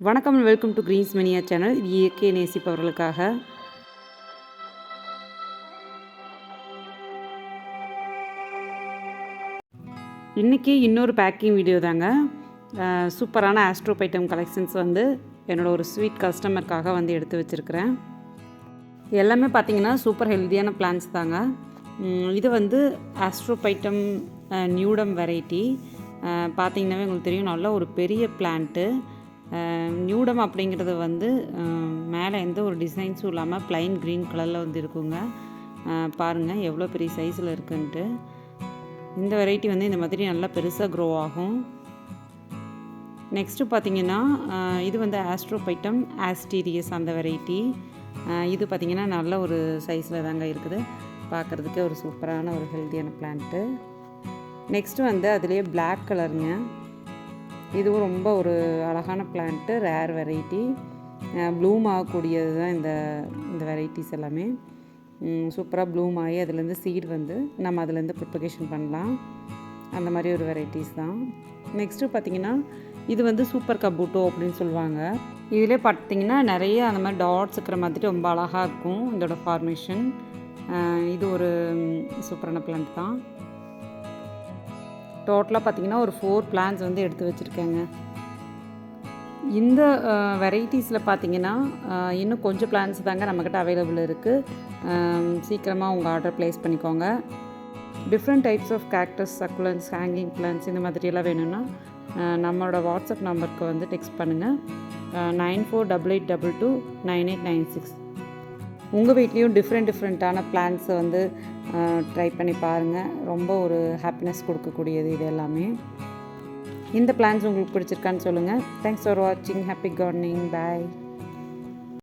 வணக்கம் welcome to greens mania channel இது இயற்கை நேசிப்பவர்களுக்காக. இன்றைக்கி இன்னொரு பேக்கிங் வீடியோ தாங்க. சூப்பரான சூப்பரான ஆஸ்ட்ரோபைட்டம் கலெக்ஷன்ஸ் வந்து என்னோட ஒரு ஸ்வீட் கஸ்டமருக்காக வந்து எடுத்து வச்சுருக்கிறேன். எல்லாமே பார்த்திங்கன்னா சூப்பர் ஹெல்த்தியான பிளான்ஸ் தாங்க. இது வந்து ஆஸ்ட்ரோபைட்டம் நியூடம் வெரைட்டி பார்த்திங்கனாவே உங்களுக்கு தெரியும் நல்ல ஒரு பெரிய பிளான்ட்டு நியூடம் அப்படிங்கிறது வந்து மேலே எந்த ஒரு டிசைன்ஸும் இல்லாமல் ப்ளைன் க்ரீன் கலரில் வந்து இருக்குங்க. பாருங்கள் எவ்வளோ பெரிய சைஸில் இருக்குன்ட்டு. இந்த வெரைட்டி வந்து இந்த மாதிரி நல்லா பெருசாக க்ரோ ஆகும். நெக்ஸ்ட்டு பார்த்தீங்கன்னா இது வந்து ஆஸ்ட்ரோபைட்டம் ஆஸ்டீரியஸ் அந்த வெரைட்டி இது பார்த்திங்கன்னா நல்ல ஒரு சைஸில் தாங்க இருக்குது. பார்க்குறதுக்கே ஒரு சூப்பரான ஒரு ஹெல்த்தியான பிளான்ட்டு நெக்ஸ்ட்டு வந்து அதுலேயே பிளாக் கலருங்க இதுவும் ரொம்ப ஒரு அழகான பிளான்ட்டு ரேர் வெரைட்டி ப்ளூம் ஆகக்கூடியது தான் இந்த இந்த வெரைட்டிஸ் எல்லாமே. சூப்பராக ப்ளூம் ஆகி அதுலேருந்து சீட் வந்து நம்ம அதுலேருந்து ப்ரிப்பகேஷன் பண்ணலாம். அந்த மாதிரி ஒரு வெரைட்டிஸ் தான். நெக்ஸ்ட்டு பார்த்தீங்கன்னா இது வந்து சூப்பர் கபூட்டோ அப்படின்னு சொல்லுவாங்க. இதிலே பார்த்தீங்கன்னா நிறைய அந்த மாதிரி டாட்ஸ் இருக்கிற மாதிரி ரொம்ப அழகாக இருக்கும் இதோட ஃபார்மேஷன் இது ஒரு சூப்பரான பிளான்ட் தான். டோட்டலாக பார்த்தீங்கன்னா ஒரு ஃபோர் பிளான்ஸ் வந்து எடுத்து வச்சுருக்கேங்க. இந்த வெரைட்டிஸில் பார்த்தீங்கன்னா இன்னும் கொஞ்சம் பிளான்ஸ் தாங்க நம்மக்கிட்ட அவைலபிள் இருக்குது சீக்கிரமாக உங்கள் ஆர்டர் ப்ளேஸ் பண்ணிக்கோங்க. Different types of cactus succulents hanging plants இந்த மாதிரியெல்லாம் வேணும்னா நம்மளோட வாட்ஸ்அப் நம்பருக்கு வந்து டெக்ஸ்ட் பண்ணுங்கள் nine four double eight double two nine eight nine six. உங்கள் வீட்லேயும் டிஃப்ரெண்ட் டிஃப்ரெண்ட்டான பிளான்ஸை வந்து ட்ரை பண்ணி பாருங்கள் ரொம்ப ஒரு ஹாப்பினஸ் கொடுக்கக்கூடியது இது எல்லாமே. இந்த பிளான்ஸ் உங்களுக்கு பிடிச்சிருக்கான்னு சொல்லுங்கள் தேங்க்ஸ் ஃபார் வாட்சிங் ஹாப்பி கார்டனிங் பாய்